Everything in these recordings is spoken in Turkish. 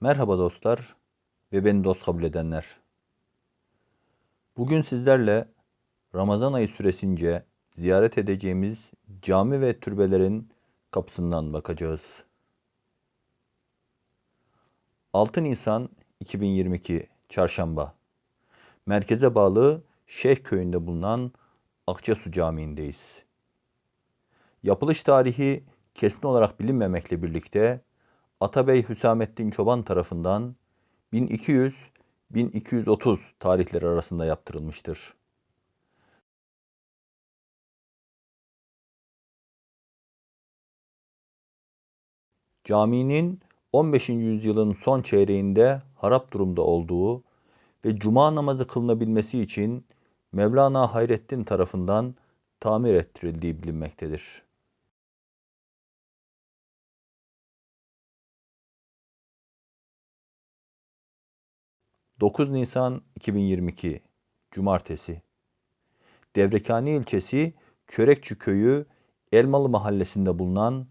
Merhaba dostlar ve beni dost kabul edenler. Bugün sizlerle Ramazan ayı süresince ziyaret edeceğimiz cami ve türbelerin kapısından bakacağız. 6 Nisan 2022 Çarşamba Merkeze bağlı Şeyh köyünde bulunan Akçasu Camii'ndeyiz. Yapılış tarihi kesin olarak bilinmemekle birlikte Atabey Hüsamettin Çoban tarafından 1200-1230 tarihleri arasında yaptırılmıştır. Caminin 15. yüzyılın son çeyreğinde harap durumda olduğu ve cuma namazı kılınabilmesi için Mevlana Hayrettin tarafından tamir ettirildiği bilinmektedir. 9 Nisan 2022 Cumartesi Devrekani ilçesi Çörekçi köyü Elmalı mahallesinde bulunan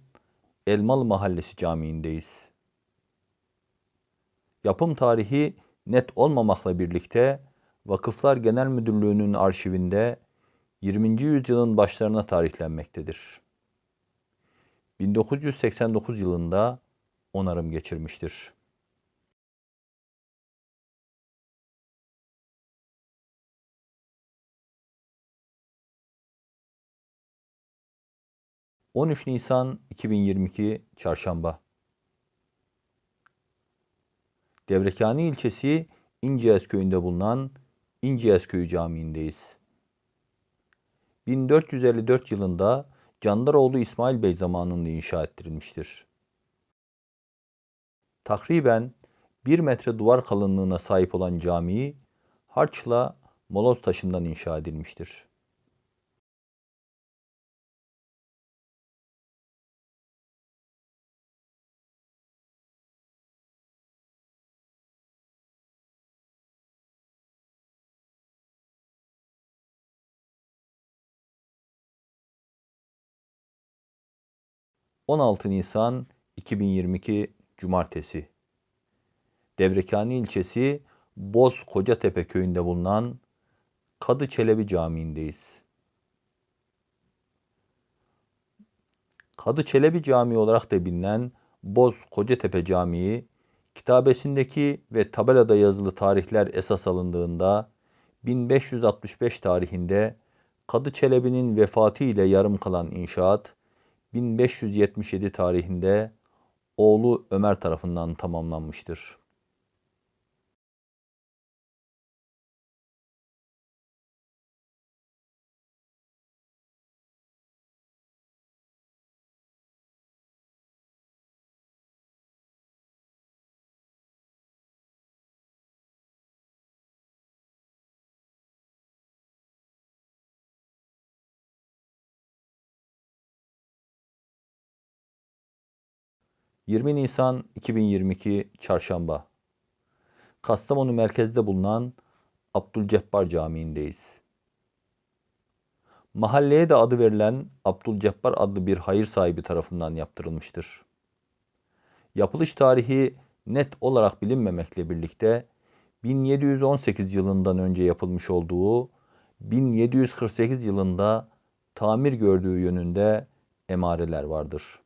Elmalı Mahallesi Camii'ndeyiz. Yapım tarihi net olmamakla birlikte Vakıflar Genel Müdürlüğü'nün arşivinde 20. yüzyılın başlarına tarihlenmektedir. 1989 yılında onarım geçirmiştir. 13 Nisan 2022 Çarşamba Devrekani ilçesi İnceyaz köyünde bulunan İnceyaz Köyü Camii'ndeyiz. 1454 yılında Candaroğlu İsmail Bey zamanında inşa ettirilmiştir. Takriben 1 metre duvar kalınlığına sahip olan cami harçla moloz taşından inşa edilmiştir. 16 Nisan 2022 Cumartesi Devrekani ilçesi Boz Kocatepe köyünde bulunan Kadı Çelebi Camii'ndeyiz. Kadı Çelebi Camii olarak da bilinen Boz Kocatepe Camii, kitabesindeki ve tabelada yazılı tarihler esas alındığında 1565 tarihinde Kadı Çelebi'nin vefatı ile yarım kalan inşaat 1577 tarihinde oğlu Ömer tarafından tamamlanmıştır. ...20 Nisan 2022 Çarşamba... ...Kastamonu merkezde bulunan... ...Abdülcebbar Camii'ndeyiz. Mahalleye de adı verilen... ...Abdülcebbar adlı bir hayır sahibi tarafından yaptırılmıştır. Yapılış tarihi net olarak bilinmemekle birlikte... ...1718 yılından önce yapılmış olduğu... ...1748 yılında... ...tamir gördüğü yönünde... ...emareler vardır.''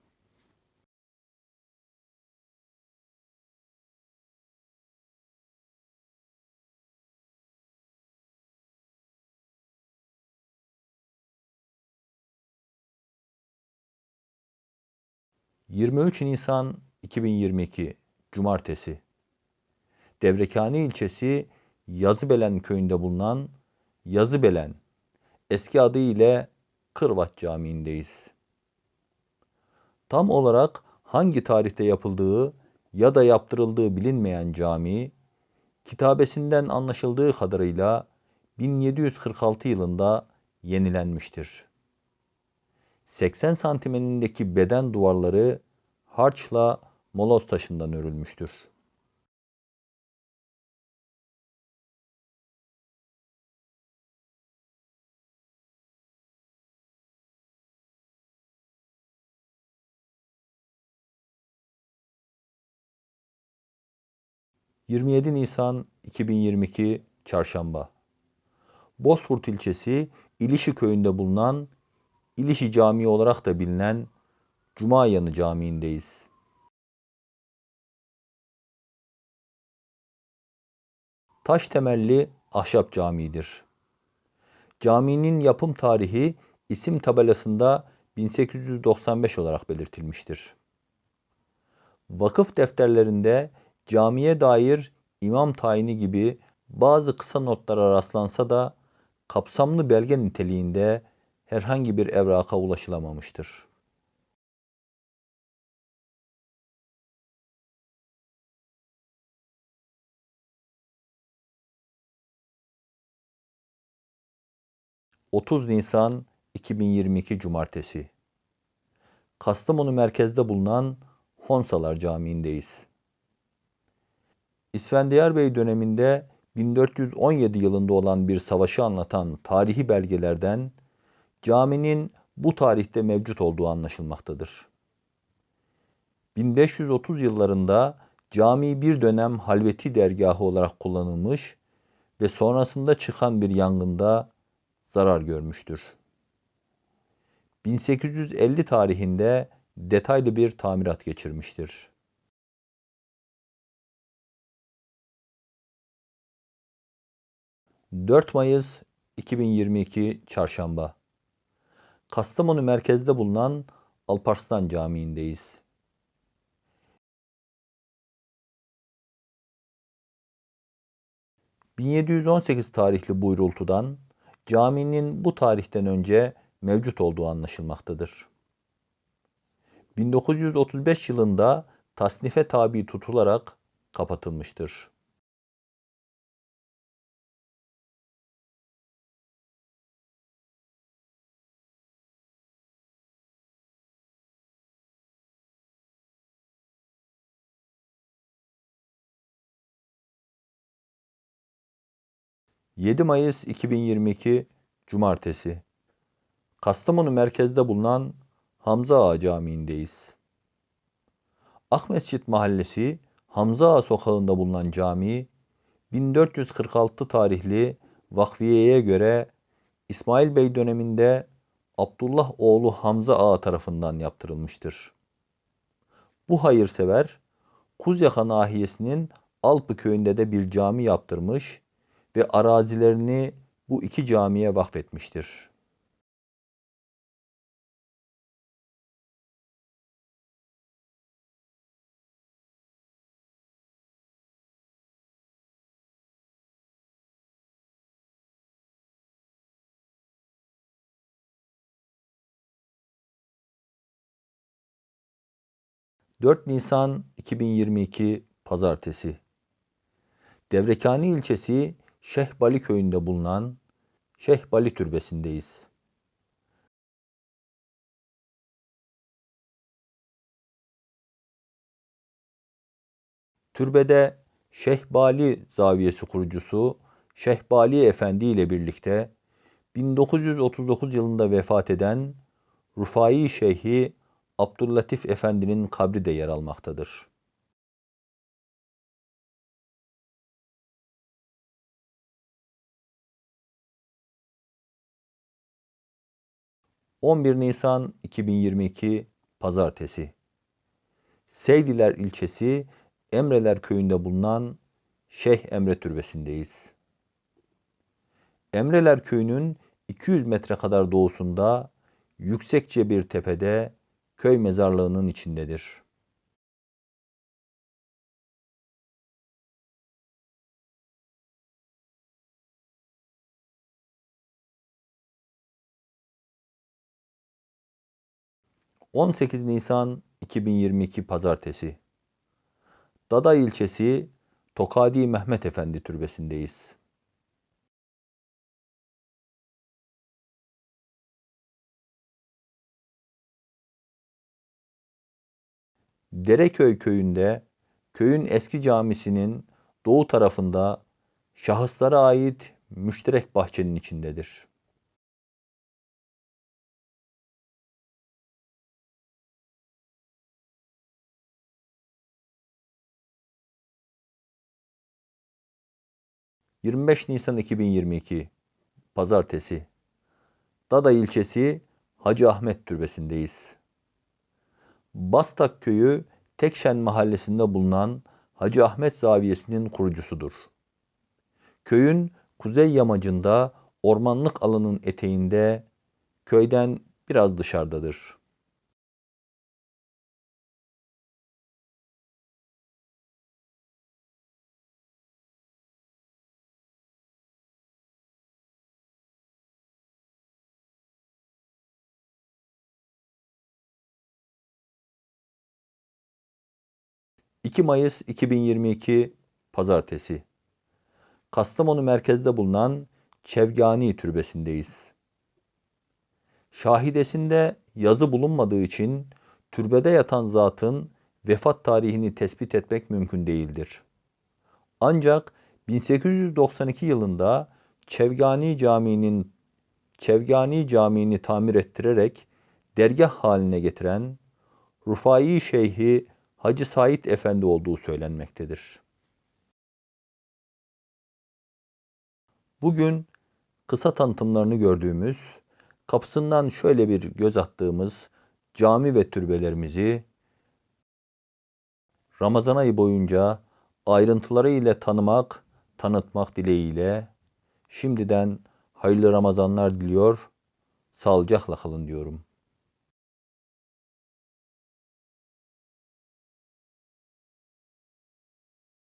23 Nisan 2022 Cumartesi Devrekani ilçesi Yazıbelen köyünde bulunan Yazıbelen eski adı ile Kırvat Camii'ndeyiz. Tam olarak hangi tarihte yapıldığı ya da yaptırıldığı bilinmeyen cami, kitabesinden anlaşıldığı kadarıyla 1746 yılında yenilenmiştir. 80 santim enindeki beden duvarları harçla moloz taşından örülmüştür. 27 Nisan 2022 Çarşamba Bozkurt ilçesi İlişi köyünde bulunan İlişi Camii olarak da bilinen Cuma Yanı Camii'ndeyiz. Taş temelli ahşap camidir. Caminin yapım tarihi isim tabelasında 1895 olarak belirtilmiştir. Vakıf defterlerinde camiye dair imam tayini gibi bazı kısa notlara rastlansa da kapsamlı belge niteliğinde herhangi bir evraka ulaşılamamıştır. ...30 Nisan 2022 Cumartesi. Kastamonu merkezde bulunan Honsalar Camii'ndeyiz. İsfendiyar Bey döneminde 1417 yılında olan bir savaşı anlatan tarihi belgelerden caminin bu tarihte mevcut olduğu anlaşılmaktadır. 1530 yıllarında cami bir dönem halveti dergahı olarak kullanılmış ve sonrasında çıkan bir yangında zarar görmüştür. 1850 tarihinde detaylı bir tamirat geçirmiştir. ...4 Mayıs 2022 Çarşamba. Kastamonu merkezde bulunan Alparslan Camii'ndeyiz. ...1718 tarihli buyrultudan... ...caminin bu tarihten önce mevcut olduğu anlaşılmaktadır. 1935 yılında tasnife tabi tutularak kapatılmıştır. ...7 Mayıs 2022 Cumartesi... ...Kastamonu merkezde bulunan Hamza Ağa Camii'ndeyiz. Akmescit Mahallesi Hamza Ağa sokağında bulunan cami 1446 tarihli vakfiyeye göre İsmail Bey döneminde Abdullah oğlu Hamza Ağa tarafından yaptırılmıştır. Bu hayırsever Kuzyaka nahiyesinin Alpı köyünde de bir cami yaptırmış ve arazilerini bu iki camiye vakfetmiştir. 4 Nisan 2022 Pazartesi Devrekani ilçesi Şeyh Bali köyünde bulunan Şeyh Bali Türbesi'ndeyiz. Türbede Şeyh Bali Zaviyesi kurucusu Şeyh Bali Efendi ile birlikte 1939 yılında vefat eden Rufai Şeyhi Abdüllatif Efendi'nin kabri de yer almaktadır. ...11 Nisan 2022 Pazartesi... Seydiler ilçesi Emreler köyünde bulunan Şeyh Emre Türbesi'ndeyiz. Emreler köyünün 200 metre kadar doğusunda yüksekçe bir tepede köy mezarlığının içindedir. ...18 Nisan 2022 Pazartesi... ...Dada ilçesi Tokadi Mehmet Efendi Türbesi'ndeyiz. Dereköy köyünde köyün eski camisinin doğu tarafında şahıslara ait müşterek bahçenin içindedir. 25 Nisan 2022 Pazartesi Dada ilçesi Hacı Ahmet Türbesi'ndeyiz. Bastak köyü Tekşen mahallesinde bulunan Hacı Ahmet Zaviyesi'nin kurucusudur. Köyün kuzey yamacında ormanlık alanın eteğinde köyden biraz dışarıdadır. ...2 Mayıs 2022 Pazartesi. Kastamonu merkezde bulunan Çevgani Türbesi'ndeyiz. Şahidesinde yazı bulunmadığı için türbede yatan zatın vefat tarihini tespit etmek mümkün değildir. Ancak 1892 yılında Çevgani Camii'nin Çevgani Camii'ni tamir ettirerek dergah haline getiren Rufai Şeyhi Hacı Said Efendi olduğu söylenmektedir. Bugün kısa tanıtımlarını gördüğümüz, kapısından şöyle bir göz attığımız cami ve türbelerimizi Ramazan ayı boyunca ayrıntıları ile tanımak, tanıtmak dileğiyle şimdiden hayırlı Ramazanlar diliyor, sağlıcakla kalın diyorum.